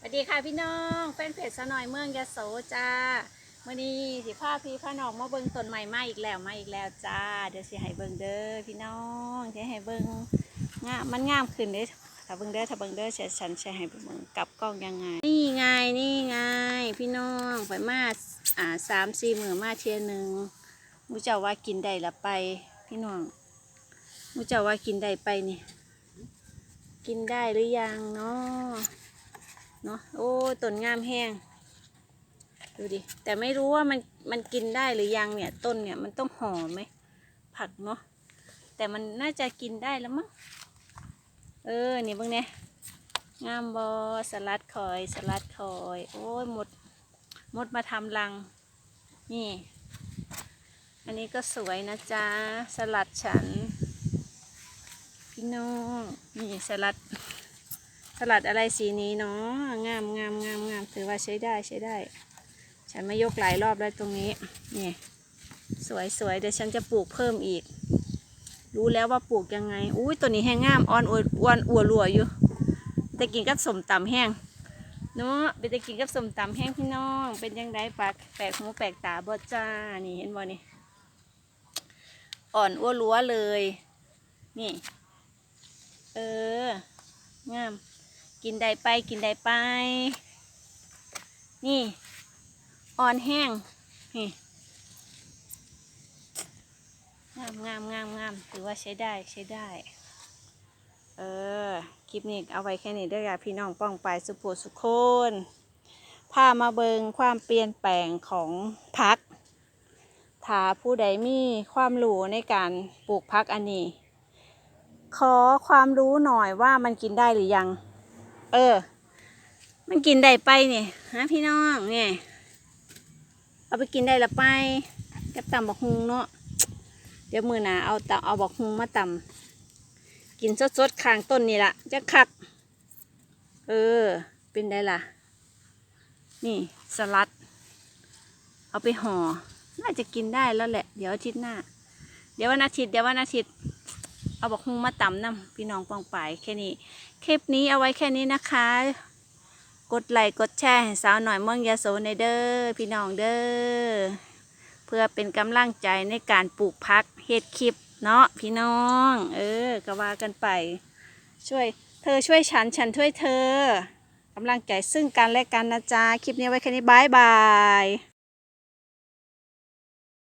สวัสดีค่ะพี่น้องแฟนเพจสนอยเมืองยะโสจ้ามื่อนี้สิพาพี่พาน้องมาเบิ่งต้นใหม่มาอีกแล้วมาอีกแล้วจ้า เดี๋ยวสิให้เบิ่งเด้อพี่น้องสิให้เบิ่งงามมันงามขึ้นเด้อถ้าเบิ่งเด้อถ้าเบิ่งเด้อฉันฉันจะให้เบิ่งกลับกล้องยังไง นี่ไงนี่ไง พี่น้องไปมาอ่าสามสี่หมือมาเทียหนึ่งมูเจ้าว่ากินได้ละไป พี่น้องมูเจ้าว่ากินได้ไปนี่ กินได้หรือยังเนาะ เนาะโอ้ต้นงามแห้งดูดิแต่ไม่รู้ว่ามันมันกินได้หรือยังเนี่ยต้นเนี่ยมันต้องห่อไหมผักเนาะแต่มันน่าจะกินได้แล้วมั้งเออนี่เบิ่งเนี่ยงามบอสลัดคอยสลัดคอย โอ้ยหมดหมดมาทำรัง นี่ อันนี้ก็สวยนะจ๊ะสลัดฉันพี่น้องนี่สลัด สลัดอะไรสีนี้เนาะงามงามงามงามถือว่าใช้ได้ใช้ได้ ฉันไม่ยกหลายรอบแล้วตรงนี้นี่สวยสวยเดี๋ยวฉันจะปลูกเพิ่มอีก รู้แล้วว่าปลูกยังไงอุ้ยตัวนี้แห้งงามอ่อนอวอ้วนอัวรัวอยู่แต่กินกับสมตำแห้งเนาะไปแต่กินกับสมตำแห้งพี่น้อง เป็นยังไงปากแปลกหูแปลกตาบ่จ้านี่เห็นบ่นี่อ่อนอ้วรัวเลย นี่ เออ งาม กินได้ไปกินได้ไป นี่อ่อนแห้งนี่งามงามงามงามถือว่าใช้ได้ใช้ได้ เออ คลิปนี้เอาไว้แค่นี้เด้วยค่ะพี่น้องป้องไปสุโขสุโคนพามาเบิงความเปลี่ยนแปลงของพักถ้าผู้ใดมีความรู้ในการปลูกพักอันนี้ ขอความรู้หน่อยว่ามันกินได้หรือยัง เออ มันกินได้ไปเนี่ยฮะพี่น้องเนี่ยเอาไปกินได้ละไปกับตำบักฮุงเนาะเดี๋ยวมือหนาเอาตำเอาบักฮุงมาตำกินสดๆข้างต้นนี่ละจะคัก เออ เป็นได้ล่ะ นี่สลัด เอาไปห่อน่าจะกินได้แล้วแหละ เดี๋ยวอาทิตย์หน้า เดี๋ยววันอาทิตย์เดี๋ยววันอาทิตย์ เอาบักฮุงมาตำน้ำพี่น้องปองไปายแค่นี้ คลิปนี้เอาไว้แค่นี้นะคะ กดไลค์กดแชร์ให้สาวหน่อยเมืองยาโสในเด้อพี่น้องเด้อเพื่อเป็นกำลังใจในการปลูกพักเฮ็ดคลิปเนาะพี่น้อง เออก็ว่ากันไป ช่วย เธอช่วยฉันฉันช่วยเธอกำลังใจซึ่งกันและกันนะจ๊ะคลิปนี้ไว้แค่นี้บายบาย